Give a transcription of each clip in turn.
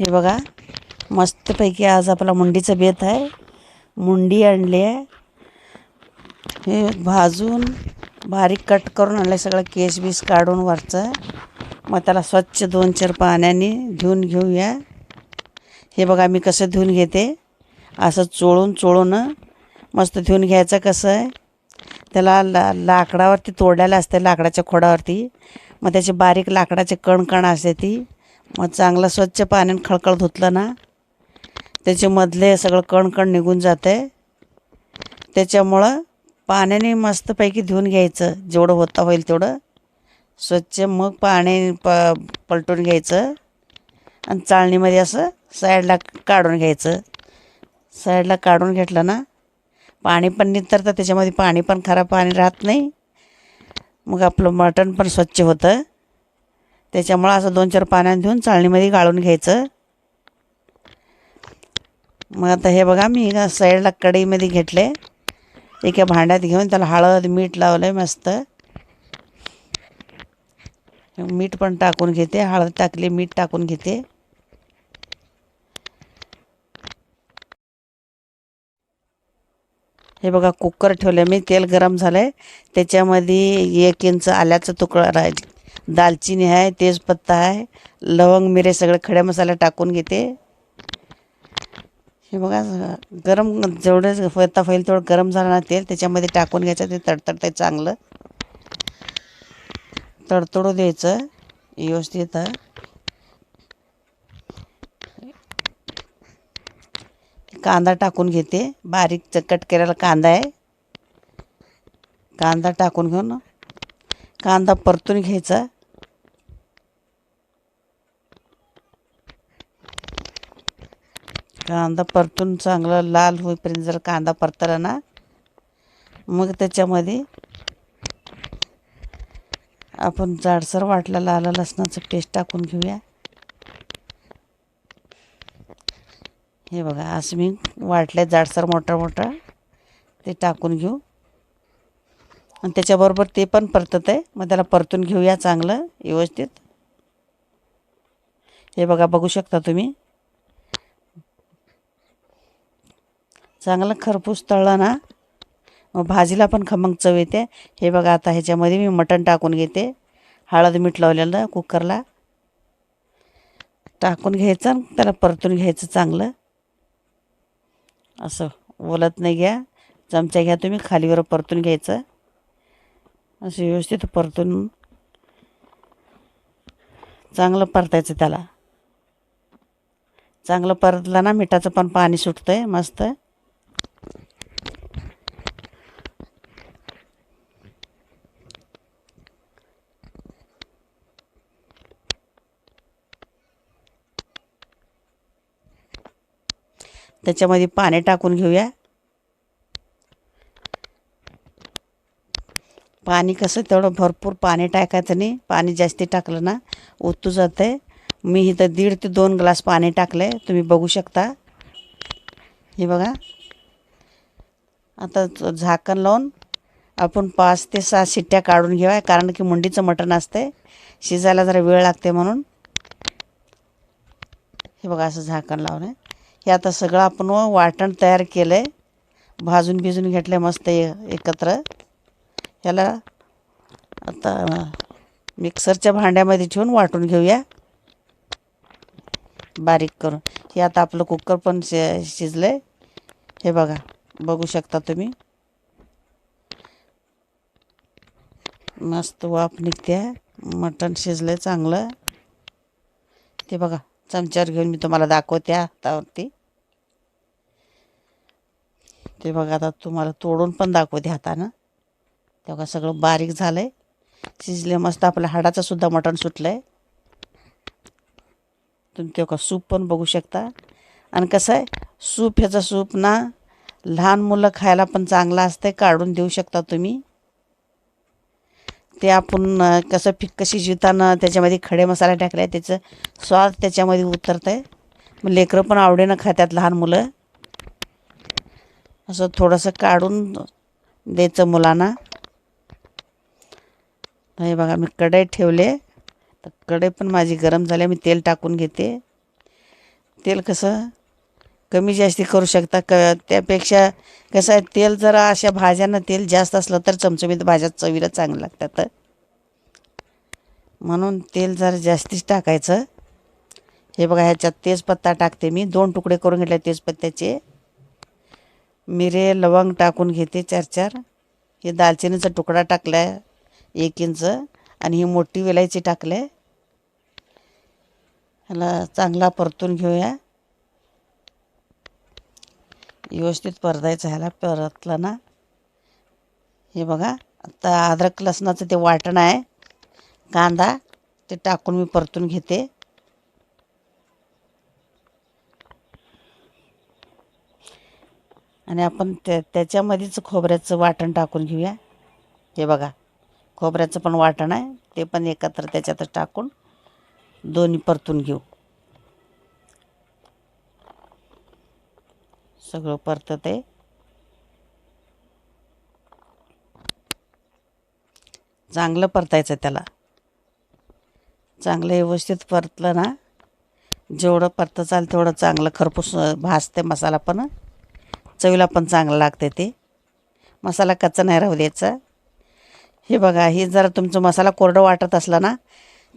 हे बघा मस्तपैकी आज आपला मुंडीचं बेत आहे. मुंडी आणली आहे. हे भाजून बारीक कट करून आणलं सगळं केस बीस काढून वरचं. मग त्याला स्वच्छ दोन चार पाण्याने धुवून घेऊया. हे बघा मी कसं धुवून घेते. असं चोळून चोळून मस्त धुवून घ्यायचं कसं आहे. त्याला ला लाकडावरती तोडलेलं असते लाकडाच्या खोडावरती. मग त्याचे बारीक लाकडाचे कणकण असते ती. मग चांगलं स्वच्छ पाण्याने खळखळ धुतलं ना त्याच्यामधले सगळं कण कण निघून जाते. त्याच्यामुळं पाण्याने मस्तपैकी धुवून घ्यायचं जेवढं होता होईल तेवढं. स्वच्छ मग पाणी प पलटून घ्यायचं. आणि चाळणीमध्ये असं साईडला काढून घ्यायचं. साईडला काढून घेतलं ना पाणी पण नितरतं त्याच्यामध्ये पाणी पण खराब पाणी राहत नाही. मग आपलं मटण पण स्वच्छ होतं. त्याच्यामुळं असं दोन चार पाण्यात घेऊन चाळणीमध्ये गाळून घ्यायचं. मग आता हे बघा मी साईडला कढईमध्ये घेतले. एका भांड्यात घेऊन त्याला हळद मीठ लावलं आहे मस्त. मीठ पण टाकून घेते हळद टाकली मीठ टाकून घेते. हे बघा कुकर ठेवलं मी तेल गरम झालं आहे त्याच्यामध्ये एक इंच आल्याचं तुकडा राहील दालचिनी आहे तेजपत्ता आहे लवंग मिरे सगळे खड्या मसाला टाकून घेते. हे बघा गरम जेवढं फैता फैल तेवढं गरम झालं ना तेल त्याच्यामध्ये टाकून घ्यायचं ते तडतडतं चांगलं. तडतडू द्यायचं व्यवस्थित कांदा टाकून घेते बारीक कट केलेला कांदा आहे. कांदा टाकून घेऊन कांदा परतून घ्यायचा. कांदा परतून चांगला लाल होईपर्यंत जर कांदा परतला ना मग त्याच्यामध्ये आपण जाडसर वाटलेलं लाल लसणाचं पेस्ट टाकून घेऊया. हे बघा असं मी वाटले जाडसर मोठा मोठा ते टाकून घेऊ. आणि त्याच्याबरोबर ते पण परतत आहे मग त्याला परतून घेऊया चांगलं व्यवस्थित. हे बघा बघू शकता तुम्ही. चांगलं खरपूस तळलं ना मग भाजीला पण खमंग चव येते. हे बघा आता ह्याच्यामध्ये मी मटण टाकून घेते. हळद मीठ लावलेलं कुकरला. टाकून घ्यायचं आणि त्याला परतून घ्यायचं चांगलं. असं ओलत नाही घ्या. चमचा घ्या तुम्ही खालीवर परतून घ्यायचं. असं व्यवस्थित परतून चांगलं परतायचं त्याला. चांगलं परतलं ना मिठाचं पण पाणी सुटतं आहे मस्त. त्याच्यामध्ये पाणी टाकून घेऊया. पाणी कसं तेवढं भरपूर पाणी टाकायचं नाही. पाणी जास्ती टाकलं ना ओतू जातं आहे मी इथं दीड ते दोन ग्लास पाणी टाकलं आहे तुम्ही बघू शकता. हे बघा. आता झाकण लावून आपण पाच ते सहा शिट्ट्या काढून घेऊया कारण की मुंडीचं मटण असते शिजायला जरा वेळ लागते म्हणून. हे बघा असं झाकण लावून आहे हे आता सगळं आपण वाटण तयार केलं आहे भाजून भिजून घेतलं मस्त एकत्र. ह्याला आता मिक्सरच्या भांड्यामध्ये ठेवून वाटून घेऊया. बारीक करून. हे आता आपलं कुकर पण शि शिजलं आहे हे बघा बघू शकता तुम्ही. मस्त वाफ निघते मटण शिजलं आहे चांगलं. ते बघा चमच्यावर घेऊन मी तुम्हाला दाखवते हातावरती ते बघा आता तुम्हाला तोडून पण दाखवते हातानं. तेव्हा सगळं बारीक झालं आहे शिजले मस्त आपल्या हाडाचंसुद्धा मटण सुटलं आहे तुम्ही तेव्हा सूप पण बघू शकता. आणि कसं आहे सूप ह्याचा सूप ना लहान मुलं खायला पण चांगला असते काढून देऊ शकता तुम्ही. ते आपण कसं फिक्क शिजवताना त्याच्यामध्ये खडे मसाले टाकले आहे त्याचं स्वाद त्याच्यामध्ये उतरतं आहे मग लेकरं पण आवडीनं खात्यात लहान मुलं. असं थोडंसं काढून द्यायचं मुलांना. हे बघा मी कढई ठेवले. तर कढई पण माझी गरम झाली. मी तेल टाकून घेते. तेल कसं कमी जास्ती करू शकता. क त्यापेक्षा कसं आहे तेल जरा अशा भाज्यांना तेल जास्त असलं तर चमचमीत भाज्या चवीला चांगलं लागतात. म्हणून तेल जरा जास्तीच टाकायचं. हे बघा ह्याच्यात तेजपत्ता टाकते मी. दोन तुकडे करून घेतले तेजपत्त्याचे. मिरे लवंग टाकून घेते चार चार. हे दालचिनीचा तुकडा टाकला आहे एक इंच. आणि ही मोठी वेलायची टाकले ह्याला चांगला परतून घेऊया. व्यवस्थित परतायचं ह्याला परतलं ना. हे बघा आता अद्रक लसणाचं ते वाटण आहे. कांदा ते टाकून मी परतून घेते. आणि आपण त्या त्याच्यामध्येच खोबऱ्याचं वाटण टाकून घेऊया. हे बघा खोबऱ्याचं पण वाटण आहे ते पण एकत्र त्याच्यातच टाकून दोन्ही परतून घेऊ. सगळं परतत आहे चांगलं परतायचं त्याला. चांगलं व्यवस्थित परतलं ना जेवढं परतं चाल तेवढं चांगलं खरपूस भासते मसाला पण. चवीला पण चांगलं लागते ते. मसाला कच्चा नाही राहू द्यायचा. हे बघा हे जरा तुमचं मसाला कोरडं वाटत असला ना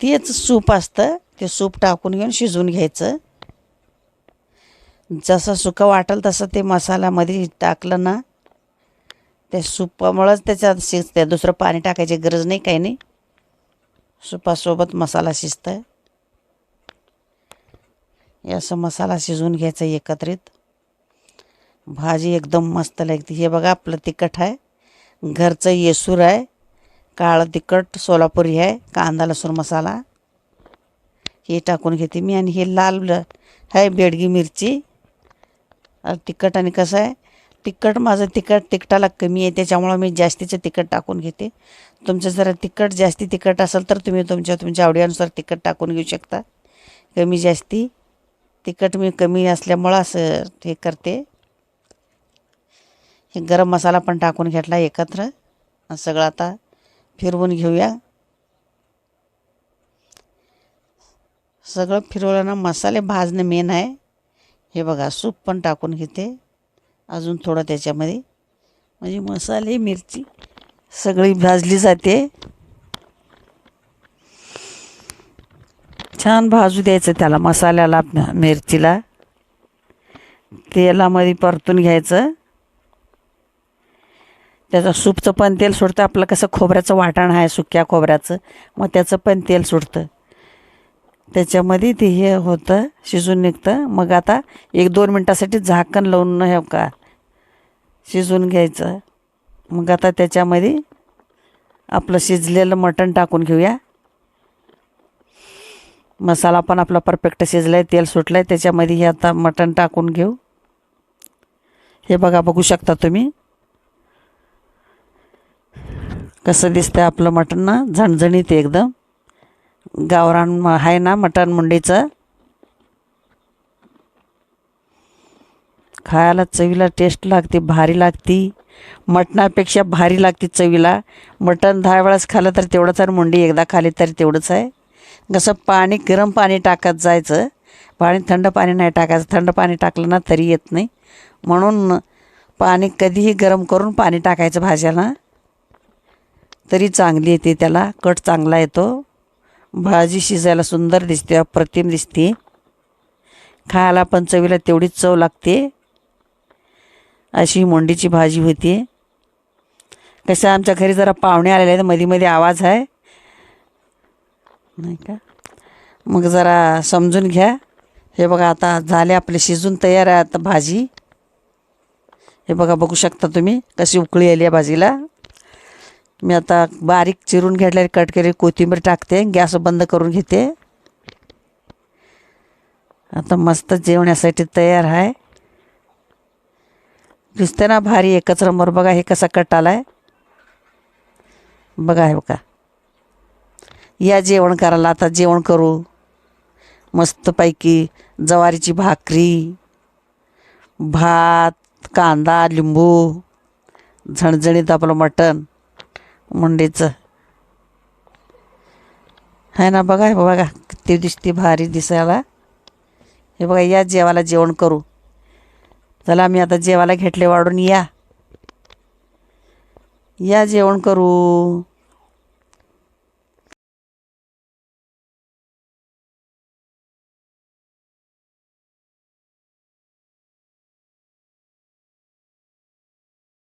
तेच सूप असतं. ते सूप टाकून घेऊन शिजवून घ्यायचं. जसं सुकं वाटेल तसं ते मसाल्यामध्ये टाकलं ना त्या सुपामुळंच त्याच्यात शिजते दुसरं पाणी टाकायची गरज नाही काही नाही. सुपासोबत मसाला शिजतं असं मसाला शिजवून घ्यायचा एकत्रित. भाजी एकदम मस्त लागते. हे बघा आपलं तिखट आहे. घरचं येसूर आहे. काळं तिखट सोलापुरी आहे. कांदा लसूण मसाला. हे टाकून घेते मी. आणि हे लाल आहे बेडगी मिरची. तिखट आणि कसं आहे? तिखट माझं तिखट तिखटाला कमी आहे. त्याच्यामुळं मी जास्तीचं तिखट टाकून घेते. तुमचं जरा तिखट जास्ती तिखट असेल तर तुम्ही तुमच्या तुमच्या आवडीनुसार तिखट टाकून घेऊ शकता. कमी जास्ती तिखट मी कमी असल्यामुळं असं हे करते. हे गरम मसाला पण टाकून घेतला एकत्र. सगळं आता फिरवून घेऊया. सगळं फिरवलं ना मसाले भाजणं मेन आहे. हे बघा सूप पण टाकून घेते. अजून थोडं त्याच्यामध्ये. म्हणजे मसाले मिरची सगळी भाजली जाते. छान भाजू द्यायचं त्याला मसाल्याला मिरचीला. तेलामध्ये परतून घ्यायचं. त्याचं सूपचं पण तेल सुटतं. आपलं कसं खोबऱ्याचं वाटण आहे सुक्या खोबऱ्याचं मग त्याचं पण तेल सुटतं. त्याच्यामध्ये ते हे होतं शिजून निघतं. मग आता एक दोन मिनटासाठी झाकण लावून हे का शिजवून घ्यायचं. मग आता त्याच्यामध्ये आपलं शिजलेलं मटण टाकून घेऊया. मसाला पण आपला परफेक्ट शिजला आहे तेल सुटलं आहे त्याच्यामध्ये हे आता मटण टाकून घेऊ. हे बघा बघू शकता तुम्ही. कसं दिसतं आपलं मटण ना? झणझणीत एकदम. गावरान आहे ना मटण मुंडीचं? खायला चवीला टेस्ट लागते भारी लागती. मटणापेक्षा भारी लागते चवीला. मटण दहा वेळास खाल्लं तर तेवढंच आहे मुंडी एकदा खाली तरी तेवढंच आहे. कसं पाणी गरम पाणी टाकत जायचं. पाणी थंड पाणी नाही टाकायचं. थंड पाणी टाकलं ना तरी येत नाही. म्हणून पाणी कधीही गरम करून पाणी टाकायचं भाज्याला. तरी चांगली येते त्याला कट चांगला येतो. भाजी शिजायला सुंदर दिसते अप्रतिम दिसते. खायला पण चवीला तेवढीच चव लागते. अशी मोंडीची भाजी होती. कसं आमच्या घरी जरा पाहुणे आलेले आहेत मध्ये मध्ये आवाज आहे. नाही का? मग जरा समजून घ्या. हे बघा आता झाले आपले शिजून तयार आहे आता भाजी. हे बघा बघू शकता तुम्ही कशी उकळी आली आहे भाजीला. मी आता बारीक चिरून घेतलेली कट केलेली कोथिंबीर टाकते गॅस बंद करून घेते. आता मस्त जेवण्यासाठी तयार आहे. दिसते ना भारी एकच नंबर बघा हे कसा कट आला आहे बघा हे बघा. या जेवण करायला आता जेवण करू. मस्तपैकी जवारीची भाकरी भात कांदा लिंबू झणझणीत आपलं मटण. मुंडीचं. आहे ना बघा हे बघा किती दिसती भारी दिसायला. हे बघा या जेवाला जेवण करू. चला मी आता जेवायला घेतले वाढून या. या जेवण करू.